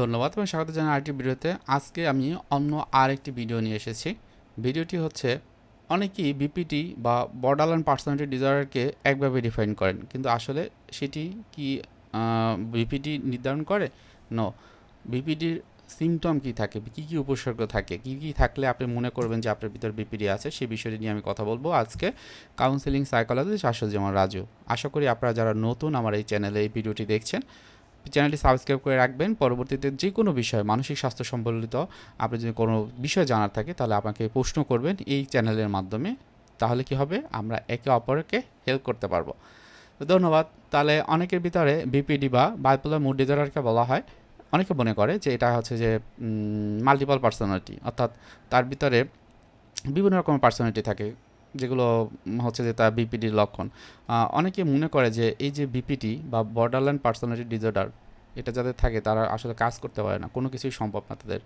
ধন্যবাদ এবং স্বাগত জানাই আরেকটি ভিডিওতে। আজকে আমি অন্য আরেকটি ভিডিও নিয়ে এসেছি। ভিডিওটি হচ্ছে অনেকেই বিপিটি বা বর্ডার লাইন পার্সোনালিটি ডিসঅর্ডারকে একভাবে ডিফাইন করেন। কিন্তু আসলে সেটি কি বিপিটি নির্ধারণ করে? নো বিপিটির সিমটম কি থাকে? কী কী উপসর্গ থাকে? কী কী থাকলে আপনি মনে করবেন যে আপনার ভিতর বিপিডি আছে? সেই বিষয়টি নিয়ে আমি কথা বলব আজকে। কাউন্সিলিং সাইকোলজিস্ট আসল যেমন রাজু। আশা করি আপনারা যারা নতুন আমার এই চ্যানেলে এই ভিডিওটি দেখছেন চ্যানেলটি সাবস্ক্রাইব করে রাখবেন। পরবর্তীতে যে কোনো বিষয়, মানসিক স্বাস্থ্য সম্বলিত আপনি যদি কোনো বিষয় জানার থাকে, তাহলে আপনাকে প্রশ্ন করবেন এই চ্যানেলের মাধ্যমে। তাহলে কি হবে? আমরা একে অপরকে হেল্প করতে পারব। ধন্যবাদ। তাহলে অনেকের ভিতরে বিপিডি বা বাইপোলার মুড ডিজর্ডারকে বলা হয়। অনেকে মনে করে যে এটা হচ্ছে যে মাল্টিপল পার্সোনালিটি অর্থাৎ তার ভিতরে বিভিন্ন রকমের পার্সোনালিটি থাকে। যেগুলো হচ্ছে যে তার বিপিডির লক্ষণ। অনেকে মনে করে যে এই যে বিপিটি বা বর্ডারল্যান্ড পার্সোনালিটি ডিজর্ডার এটা যাদের থাকে তারা আসলে কাজ করতে পারে না, কোনো কিছুই সম্ভব না তাদের।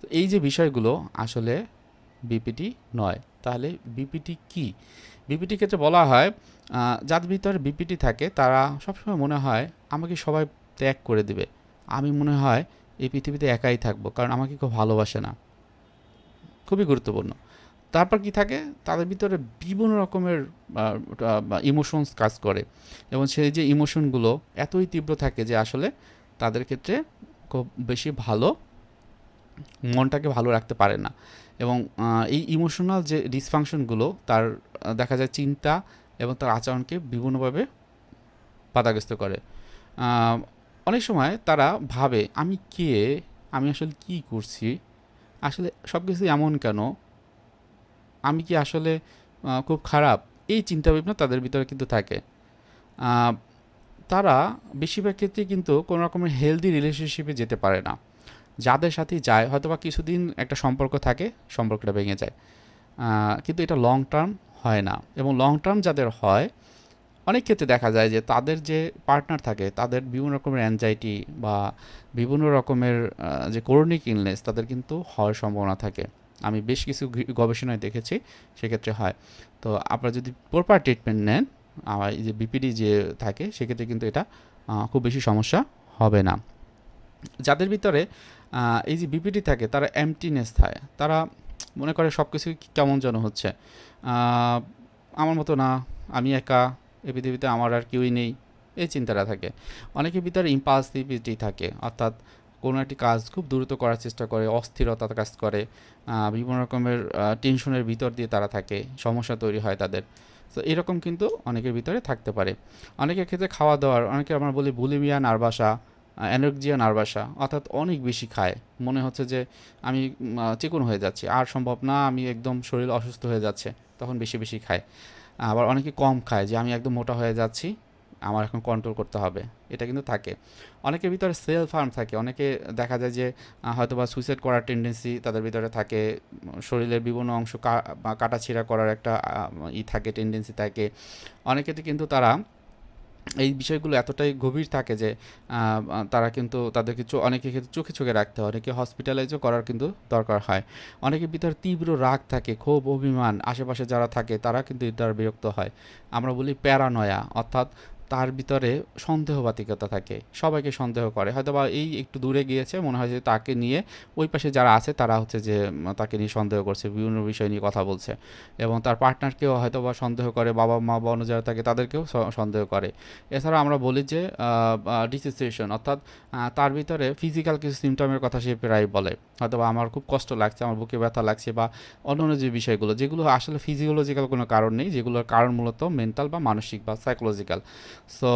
তো এই যে বিষয়গুলো আসলে বিপিটি নয়। তাহলে বিপিটি কি? বিপিটি ক্ষেত্রে বলা হয় যাদের ভিতরে বিপিটি থাকে তারা সবসময় মনে হয় আমাকে সবাই ত্যাগ করে দিবে। আমি মনে হয় এই পৃথিবীতে একাই থাকব, কারণ আমাকে কেউ ভালোবাসে না। খুবই গুরুত্বপূর্ণ। তারপর কি থাকে? তাদের ভিতরে বিভিন্ন রকমের ইমোশনস কাজ করে। এবং সেই যে ইমোশনগুলো এতই তীব্র থাকে যে আসলে তাদের ক্ষেত্রে খুব বেশি ভালো মনটাকে ভালো রাখতে পারে না। এবং এই ইমোশনাল যে ডিসফাংশনগুলো তার দেখা যায় চিন্তা এবং তার আচরণকে বিভিন্নভাবে বাধাগ্রস্ত করে। অনেক সময় তারা ভাবে, আমি কে? আমি আসলে কি করছি? আসলে সব কিছু এমন কেন? আমি কি আসলে খুব খারাপ? এই চিন্তা ভাবনা তাদের ভিতরে কিন্তু থাকে। তারা বেশিরভাগ ক্ষেত্রে কিন্তু কোনো রকমের হেলদি রিলেশনশিপে যেতে পারে না। যাদের সাথেই যায়, হয়তোবা কিছুদিন একটা সম্পর্ক থাকে, সম্পর্কটা ভেঙে যায়। কিন্তু এটা লং টার্ম হয় না এবং লং টার্ম যাদের হয়, অনেক ক্ষেত্রে দেখা যায় যে তাদের যে পার্টনার থাকে, তাদের বিভিন্ন রকমের অ্যাংজাইটি বা বিভিন্ন রকমের যে করোনিক ইলনেস তাদের কিন্তু হওয়ার সম্ভাবনা থাকে। আমি বেশ কিছু গবেষণায় দেখেছি, সেক্ষেত্রে হয়। তো আপনারা যদি প্রপার ট্রিটমেন্ট নেন আমার যে বিপিডি যে থাকে, সেক্ষেত্রে কিন্তু এটা খুব বেশি সমস্যা হবে না। যাদের ভিতরে এই যে বিপিডি থাকে, তারা এমটিনেস থাকে। তারা মনে করে সব কিছু কেমন যেন হচ্ছে। আমার মতো না, আমি একা, এ পৃথিবীতে আমার আর কেউই নেই, এই চিন্তাটা থাকে। অনেকের ভিতরে ইম্পালসিভিটি থাকে, অর্থাৎ কোনো একটি কাজ খুব দ্রুত করার চেষ্টা করে, অস্থিরতা কাজ করে বিভিন্ন রকমের টেনশনের ভিতর দিয়ে তারা থাকে, সমস্যা তৈরি হয় তাদের। তো এরকম কিন্তু অনেকের ভিতরে থাকতে পারে। অনেকের ক্ষেত্রে খাওয়া দাওয়ার অনেকে আমরা বলি বুলিমিয়া নার্ভাসা অ্যানোরেক্সিয়া নার্ভাসা অর্থাৎ অনেক বেশি খায়। মনে হচ্ছে যে আমি চিকন হয়ে যাচ্ছি। আর সম্ভব না, আমি একদম শরীর অসুস্থ হয়ে যাচ্ছে, তখন বেশি বেশি খায়। আবার অনেকে কম খায় যে আমি একদম মোটা হয়ে যাচ্ছি আমার এখন কন্ট্রোল করতে হবে। এটা কিন্তু থাকে। অনেকের ভিতরে সেলফ হার্ম থাকে। অনেকে দেখা যায় যে হয়তো বা সুইসাইড করার টেন্ডেন্সি তাদের ভিতরে থাকে। শরীরের বিভিন্ন অংশ কাটাছিঁড়া করার একটা ই থাকে টেন্ডেন্সি থাকে। অনেকেতে কিন্তু তারা এই বিষয়গুলো এতটাই গভীর থাকে যে তারা কিন্তু তাদের কিছু অনেকে ক্ষেত্রে চোখে চোখে রাখতে হয়। অনেকে হসপিটালাইজও করার কিন্তু দরকার হয়। অনেকের ভিতরে তীব্র রাগ থাকে, ক্ষোভ, অভিমান। আশেপাশে যারা থাকে, তারা কিন্তু দ্বারা বিরক্ত হয়। আমরা বলি প্যারানয়া অর্থাৎ তার ভিতরে সন্দেহবাতিকতা থাকে। সবাইকে সন্দেহ করে। হয়তো বা এই একটু দূরে গিয়েছে, মনে হয় যে তাকে নিয়ে ওই পাশে যারা আছে তারা হচ্ছে যে তাকে নিয়ে সন্দেহ করছে, বিভিন্ন বিষয় নিয়ে কথা বলছে এবং তার পার্টনারকেও হয়তো বা সন্দেহ করে, বাবা মা বা অন্য যারা থাকে তাদেরকেও সন্দেহ করে। এছাড়া আমরা বলি যে ডিসোসিয়েশন অর্থাৎ তার ভিতরে ফিজিক্যাল কিছু সিমটমের কথা সে প্রায় বলে। হয়তো বা আমার খুব কষ্ট লাগছে, আমার বুকে ব্যথা লাগছে বা অন্য অন্য যে বিষয়গুলো, যেগুলো আসলে ফিজিওলজিক্যাল কোনো কারণ নেই, যেগুলোর কারণ মূলত মেন্টাল বা মানসিক বা সাইকোলজিক্যাল সো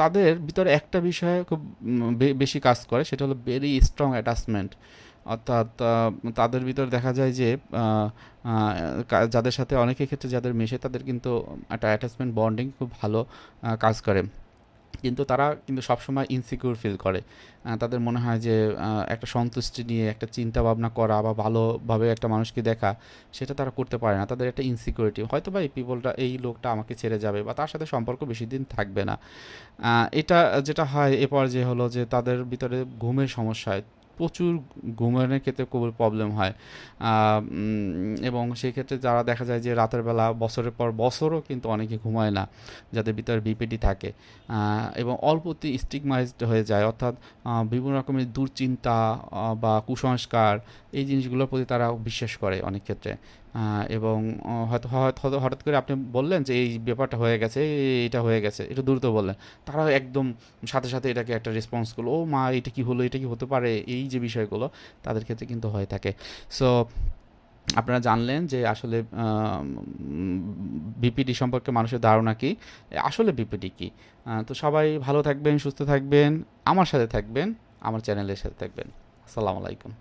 তাদের ভিতরে একটা বিষয়ে খুব বেশি কাজ করে, সেটা হলো ভেরি স্ট্রং অ্যাটাচমেন্ট অর্থাৎ তাদের ভিতরে দেখা যায় যে যাদের সাথে অনেকের ক্ষেত্রে যাদের মেশে, তাদের কিন্তু একটা অ্যাটাচমেন্ট বন্ডিং খুব ভালো কাজ করে। কিন্তু তারা কিন্তু সবসময় ইনসিকিউর ফিল করে। তাদের মনে হয় যে একটা সন্তুষ্টি নিয়ে, একটা চিন্তা ভাবনা করা বা ভালোভাবে একটা মানুষকে দেখা, সেটা তারা করতে পারে না। তাদের একটা ইনসিকিউরিটি হয়তো বা এই পিপলটা এই লোকটা আমাকে ছেড়ে যাবে বা তার সাথে সম্পর্ক বেশি দিন থাকবে না। এটা যেটা হয় এ পর্যায়ে হলো যে, তাদের ভিতরে ঘুমের সমস্যা হয়। প্রচুর ঘুমানোর ক্ষেত্রে খুব প্রবলেম হয়। এবং সেই ক্ষেত্রে যারা দেখা যায় যে রাতের বেলা বছরের পর বছরও কিন্তু অনেকে ঘুমায় না, যাদের ভিতরে বিপিডি থাকে। এবং অল্পতেই স্টিগমাইজড হয়ে যায়। অর্থাৎ বিভিন্ন রকমের দুশ্চিন্তা বা কুসংস্কার, এই জিনিসগুলোর প্রতি তারা বিশ্বাস করে অনেক ক্ষেত্রে। এবং হয়তো হঠাৎ করে আপনি বললেন যে, এই ব্যাপারটা হয়ে গেছে, এটা হয়ে গেছে। এটা দ্রুত বললেন। তারা একদম সাথে সাথে এটাকে একটা রেসপন্স করল, ও মা, এটা কি হলো? এটা কি হতে পারে? এই যে বিষয়গুলো, তাদের ক্ষেত্রে কিন্তু হয়ে থাকে। সো আপনারা জানলেন যে, আসলে বিপিডি সম্পর্কে মানুষের ধারণা কি? আসলে বিপিডি কি? তো সবাই ভালো থাকবেন, সুস্থ থাকবেন, আমার সাথে থাকবেন, আমার চ্যানেলের সাথে থাকবেন। আসসালামু আলাইকুম।